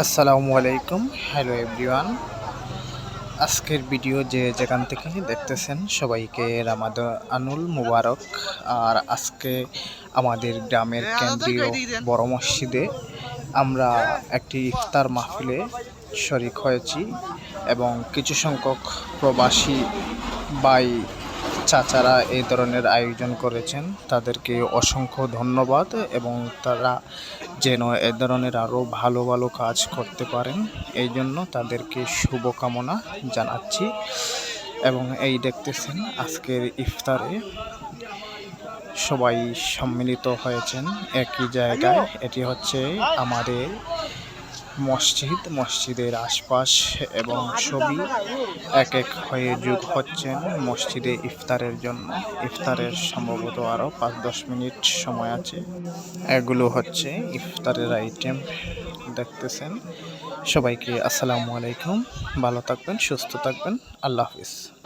আসসালামু আলাইকুম। Hello everyone আজকের ভিডিও যে যেখান থেকে দেখতেছেন সবাইকে রামাদ আনুল মুবারক। আর আজকে আমাদের গ্রামের কেন্দ্রীয় বড় মসজিদে আমরা একটি ইফতার মাহফিলে শরিক হয়েছি এবং কিছু সংখ্যক প্রবাসী বাই চাচারা এই ধরনের আয়োজন করেছেন। তাদেরকে অসংখ্য ধন্যবাদ এবং তারা যেন এ ধরনের আরও ভালো ভালো কাজ করতে পারেন। এই জন্য তাদেরকে শুভকামনা জানাচ্ছি এবং এই দেখতেছেন আজকের ইফতারে সবাই সম্মিলিত হয়েছেন একই জায়গায়। এটি হচ্ছে আমাদের মসজিদ, মসজিদের আশপাশ এবং সবই এক এক হয়ে যোগ হচ্ছেন মসজিদে ইফতারের জন্য। ইফতারের সম্ভবত আরও পাঁচ দশ মিনিট সময় আছে। এগুলো হচ্ছে ইফতারের আইটেম দেখতেছেন। সবাইকে আসসালামু আলাইকুম। ভালো থাকবেন, সুস্থ থাকবেন। আল্লাহ হাফিজ।